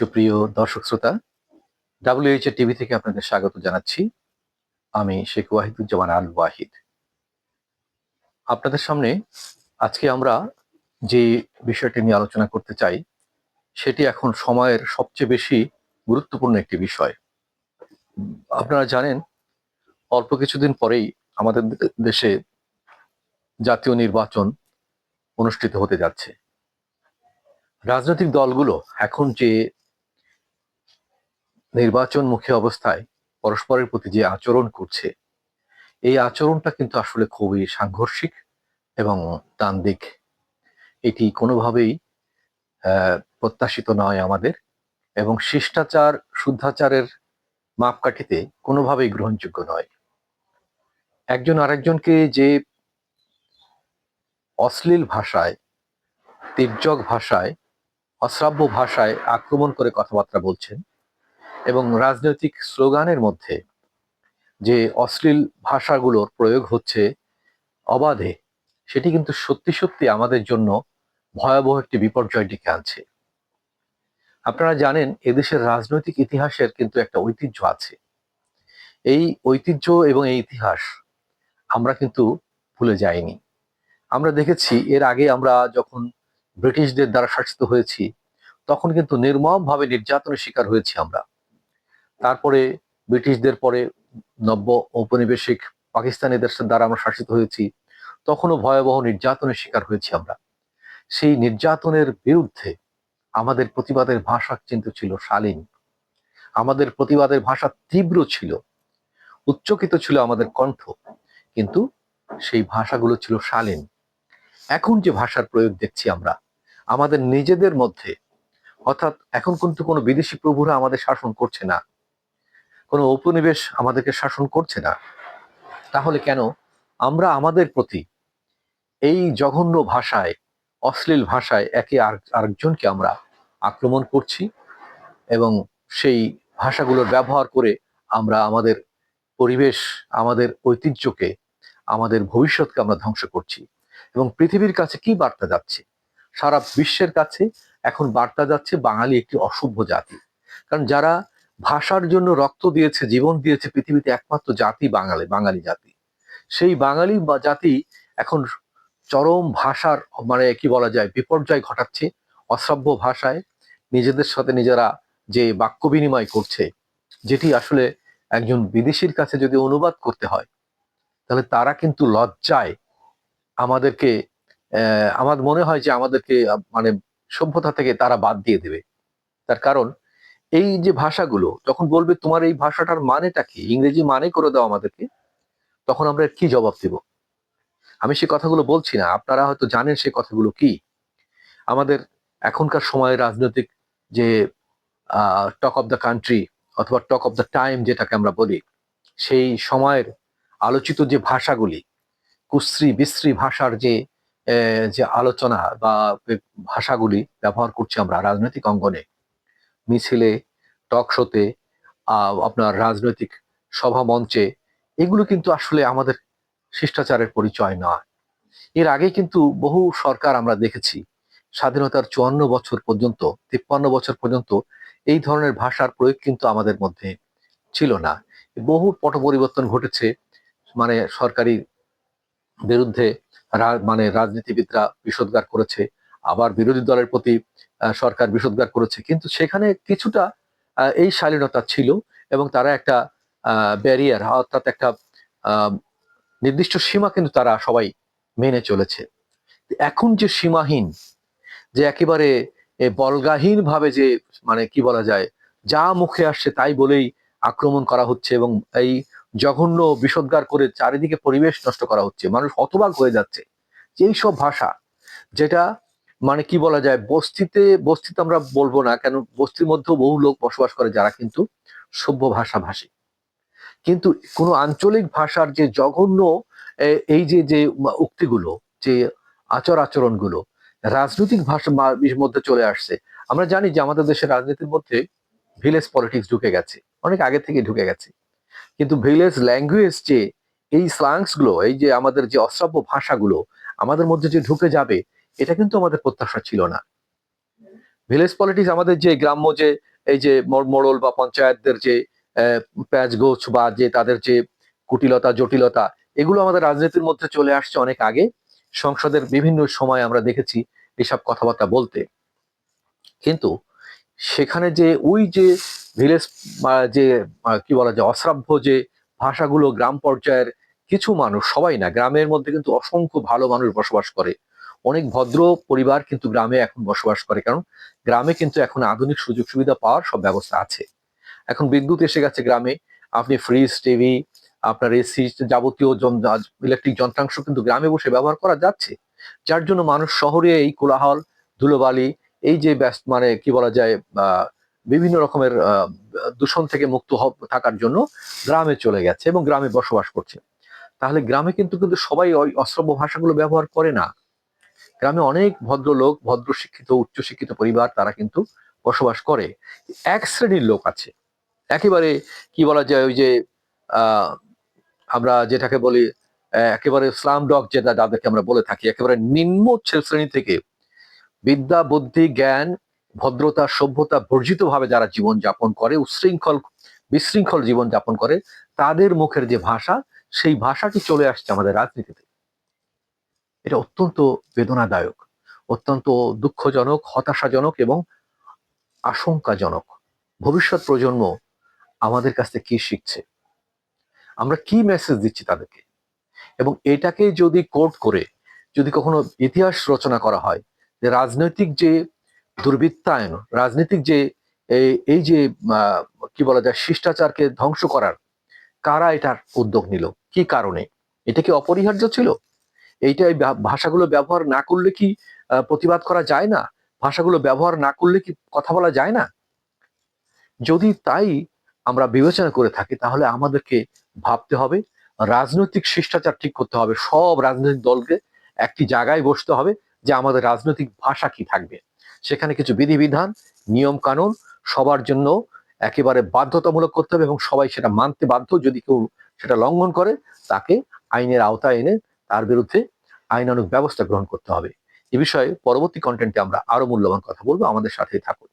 সুপ্রিয় দর্শক শ্রোতা ডাব্লিউএইচ এর টিভি থেকে আপনাদের স্বাগত জানাচ্ছি। আমি শেখ ওয়াহিদুজ্জামান আল ওয়াহিদ। আপনাদের সামনে আজকে আমরা যে বিষয়টি নিয়ে আলোচনা করতে চাই, সেটি এখন সময়ের সবচেয়ে বেশি গুরুত্বপূর্ণ একটি বিষয়। আপনারা জানেন, অল্প কিছুদিন পরেই আমাদের দেশে জাতীয় নির্বাচন অনুষ্ঠিত হতে যাচ্ছে। রাজনৈতিক দলগুলো এখন যে নির্বাচনমুখী অবস্থায় পরস্পরের প্রতি যে আচরণ করছে, এই আচরণটা কিন্তু আসলে খুবই সাংঘর্ষিক এবং দিক এটি কোনোভাবেই প্রত্যাশিত নয় আমাদের এবং শিষ্টাচার, শুদ্ধাচারের মাপকাঠিতে কোনোভাবেই গ্রহণযোগ্য নয়। একজন আরেকজনকে যে অশ্লীল ভাষায়, তির্যক ভাষায়, অশ্রাব্য ভাষায় আক্রমণ করে কথাবার্তা বলছেন এবং রাজনৈতিক স্লোগানের মধ্যে যে অশ্লীল ভাষাগুলোর প্রয়োগ হচ্ছে অবাধে, সেটি কিন্তু সত্যি সত্যি আমাদের জন্য ভয়াবহ একটি বিপর্যয় ডেকে আনছে। আপনারা জানেন, এদেশের রাজনৈতিক ইতিহাসের কিন্তু একটা ঐতিহ্য আছে। এই ঐতিহ্য এবং এই ইতিহাস আমরা কিন্তু ভুলে যাইনি। আমরা দেখেছি, এর আগে আমরা যখন ব্রিটিশদের দ্বারা শাসিত হয়েছি, তখন কিন্তু নির্মমভাবে নির্যাতনের শিকার হয়েছি আমরা। তারপরে ব্রিটিশদের পরে নব্য ঔপনিবেশিক পাকিস্তানিদের দ্বারা আমরা শাসিত হয়েছি, তখনও ভয়াবহ নির্যাতনের শিকার হয়েছি আমরা। সেই নির্যাতনের বিরুদ্ধে আমাদের প্রতিবাদের ভাষা কিন্তু ছিল শালীন। আমাদের প্রতিবাদের ভাষা তীব্র ছিল, উচ্চকিত ছিল আমাদের কণ্ঠ, কিন্তু সেই ভাষাগুলো ছিল শালীন। এখন যে ভাষার প্রয়োগ দেখছি আমরা, আমাদের নিজেদের মধ্যে, অর্থাৎ এখন কিন্তু কোনো বিদেশি প্রভুরা আমাদের শাসন করছে না। কোনো উপনিবেশ আমাদেরকে শাসন করছে না, তাহলে কেন আমরা আমাদের প্রতি এই জঘন্য ভাষায়, অশ্লীল ভাষায় একে আর- আরেকজনকে আমরা আক্রমণ করছি এবং সেই ভাষাগুলোর ব্যবহার করে আমরা আমাদের পরিবেশ, আমাদের ঐতিহ্যকে, আমাদের ভবিষ্যৎকে আমরা ধ্বংস করছি। এবং পৃথিবীর কাছে কি বার্তা যাচ্ছে? সারা বিশ্বের কাছে এখন বার্তা যাচ্ছে বাঙালি একটি অসভ্য জাতি। কারণ যারা ভাষার জন্য রক্ত দিয়েছে, জীবন দিয়েছে পৃথিবীতে একমাত্র জাতি বাঙালি বাঙালি জাতি। সেই বাঙালি বা জাতি এখন চরম ভাষার মানে কি বলা যায়, বিপর্যয় ঘটাচ্ছে, অশ্রাব্য ভাষায় নিজেদের সাথে নিজেরা যে বাক্য বিনিময় করছে, যেটি আসলে একজন বিদেশির কাছে যদি অনুবাদ করতে হয়, তাহলে তারা কিন্তু লজ্জায় আমাদেরকে আমার মনে হয় যে আমাদেরকে মানে সভ্যতা থেকে তারা বাদ দিয়ে দেবে। তার কারণ এই যে ভাষাগুলো, যখন বলবে তোমার এই ভাষাটার মানেটা কি, ইংরেজি মানে করে দাও আমাদেরকে, তখন আমরা কি জবাব দিব? আমি সে কথাগুলো বলছি না, আপনারা হয়তো জানেন সে কথাগুলো কি। আমাদের এখনকার সময়ে রাজনৈতিক যে টক অফ দ্য কান্ট্রি অথবা টক অফ দ্য টাইম যেটাকে আমরা বলি, সেই সময়ের আলোচিত যে ভাষাগুলি, কুশ্রী বিশ্রী ভাষার যে যে আলোচনা বা ভাষাগুলি ব্যবহার করছি আমরা রাজনৈতিক অঙ্গনে মিছিলে টক শোতে আপনার রাজনৈতিক সভা মঞ্চে, এগুলো কিন্তু আসলে আমাদের শিষ্টাচারের পরিচয় নয়। এর আগে কিন্তু বহু সরকার আমরা দেখেছি, স্বাধীনতার চুয়ান্ন বছর পর্যন্ত, তিপ্পান্ন বছর পর্যন্ত এই ধরনের ভাষার প্রয়োগ কিন্তু আমাদের মধ্যে ছিল না। বহু পট পরিবর্তন ঘটেছে মানে সরকারি বিরুদ্ধে মানে রাজনীতিবিদরা বিষোদ্গার করেছে, আবার বিরোধী দলের প্রতি সরকার বিষোদ্গার করেছে। কিন্তু সেখানে কিছুটা এই শালীনতা ছিল এবং তারা একটা ব্যারিয়ার অর্থাৎ একটা নির্দিষ্ট সীমা কিন্তু তারা সবাই মেনে চলেছে। এখন যে সীমাহীন, যে একেবারে বল্গাহীন ভাবে যে মানে কি বলা যায়, যা মুখে আসছে তাই বলেই আক্রমণ করা হচ্ছে এবং এই জঘন্য বিষোদ্গার করে চারিদিকে পরিবেশ নষ্ট করা হচ্ছে। মানুষ হতবাক হয়ে যাচ্ছে। যে এইসব ভাষা যেটা মানে কি বলা যায়, বস্তিতে বস্তিতে আমরা বলব না, কেন বস্তির মধ্যেও বহু লোক বসবাস করে যারা কিন্তু সভ্য ভাষা ভাষী কিন্তু কোনো আঞ্চলিক ভাষার যে জঘন্য এই যে যে উক্তিগুলো, যে আচার আচরণগুলো, রাজনৈতিক ভাষা মধ্যে চলে আসছে। আমরা জানি যে আমাদের দেশের রাজনীতির মধ্যে ভিলেজ পলিটিক্স ঢুকে গেছে, অনেক আগে থেকে ঢুকে গেছে। কিন্তু ভিলেজ ল্যাঙ্গুয়েজ যে, এই স্লাংসগুলো, এই যে আমাদের যে অশ্রাব্য ভাষাগুলো, আমাদের মধ্যে যে ঢুকে যাবে এটা কিন্তু আমাদের প্রত্যাশা ছিল না। ভিলেজ পলিটিক্স আমাদের যে গ্রাম্য যে, এই যে মোড়- মোড়ল বা পঞ্চায়েতদের যে প্যাচ গোছ বা যে তাদের যে কুটিলতা, জটিলতা, এগুলো আমাদের রাজনীতির মধ্যে চলে আসছে অনেক আগে। সংসদের বিভিন্ন সময় আমরা দেখেছি এসব কথাবার্তা বলতে। কিন্তু সেখানে যে ওই যে ভিলেজ যে কি বলা যায়, অশ্রাব্য যে ভাষাগুলো গ্রাম পর্যায়ের কিছু মানুষ, সবাই না, গ্রামের মধ্যে কিন্তু অসংখ্য ভালো মানুষ বসবাস করে। অনেক ভদ্র পরিবার কিন্তু গ্রামে এখন বসবাস করে, কারণ গ্রামে কিন্তু এখন আধুনিক সুযোগ সুবিধা পাওয়ার সব ব্যবস্থা আছে। এখন বিদ্যুৎ এসে গেছে গ্রামে, আপনি ফ্রিজ টিভি আপনার এসি যাবতীয় ইলেকট্রিক যন্ত্রাংশ কিন্তু গ্রামে বসে ব্যবহার করা যাচ্ছে, যার জন্য মানুষ শহরে এই কোলাহল, ধুলোবালি, এই যে ব্যস্ত মানে কি বলা যায় বিভিন্ন রকমের দূষণ থেকে মুক্ত থাকার জন্য গ্রামে চলে গেছে এবং গ্রামে বসবাস করছে। তাহলে গ্রামে কিন্তু কিন্তু সবাই ওই অশ্রব্য ভাষাগুলো ব্যবহার করে না। গ্রামে অনেক ভদ্রলোক ভদ্র শিক্ষিত উচ্চ শিক্ষিত পরিবার, তারা কিন্তু বসবাস করে। এক শ্রেণির লোক আছে। একেবারে কি বলা যায়, ওই যে আমরা যেটাকে বলি একেবারে স্লাম ডগ যেটা যাদেরকে আমরা বলে থাকি, একেবারে নিম্ন শ্রেণি থেকে বিদ্যা, বুদ্ধি, জ্ঞান, ভদ্রতা, সভ্যতা বর্জিত ভাবে যারা জীবন যাপন করে, উশৃঙ্খল, বিশৃঙ্খল জীবন যাপন করে, তাদের মুখের যে ভাষা, সেই ভাষাটি চলে আসছে আমাদের রাজনীতিতে। এটা অত্যন্ত বেদনাদায়ক, অত্যন্ত দুঃখজনক, হতাশাজনক এবং আশঙ্কাজনক। ভবিষ্যৎ প্রজন্ম আমাদের কাছ থেকে কি শিখছে? আমরা কি মেসেজ দিচ্ছি তাদেরকে? এবং এটাকে যদি কোর্ট করে, যদি কখনো ইতিহাস রচনা করা হয়, যে রাজনৈতিক যে দুর্বৃত্তায়ন, রাজনৈতিক যে এই- যে কি বলা যায়, শিষ্টাচারকে ধ্বংস করার, কারা এটার উদ্যোগ নিল? কি কারণে? এটা কি অপরিহার্য ছিল? এইটা এই ভাষাগুলো ব্যবহার না করলে কি প্রতিবাদ করা যায় না? ভাষাগুলো ব্যবহার না করলে কি কথা বলা যায় না? যদি তাই আমরা বিবেচনা করে থাকি, তাহলে আমাদেরকে ভাবতে হবে, রাজনৈতিক শিষ্টাচার ঠিক করতে হবে। সব রাজনৈতিক দলকে একটি জায়গায় বসতে হবে যে আমাদের রাজনৈতিক ভাষা কি থাকবে। সেখানে কিছু বিধিবিধান নিয়ম কানুন সবার জন্য একেবারে বাধ্যতামূলক করতে হবে এবং সবাই সেটা মানতে বাধ্য। যদি কেউ সেটা লঙ্ঘন করে, তাকে আইনের আওতায় এনে তার বিরুদ্ধে আইনানুগ ব্যবস্থা গ্রহণ করতে হবে। এ বিষয়ে পরবর্তী কন্টেন্টে আমরা আরও মূল্যবান কথা বলব। আমাদের সাথেই থাকুন।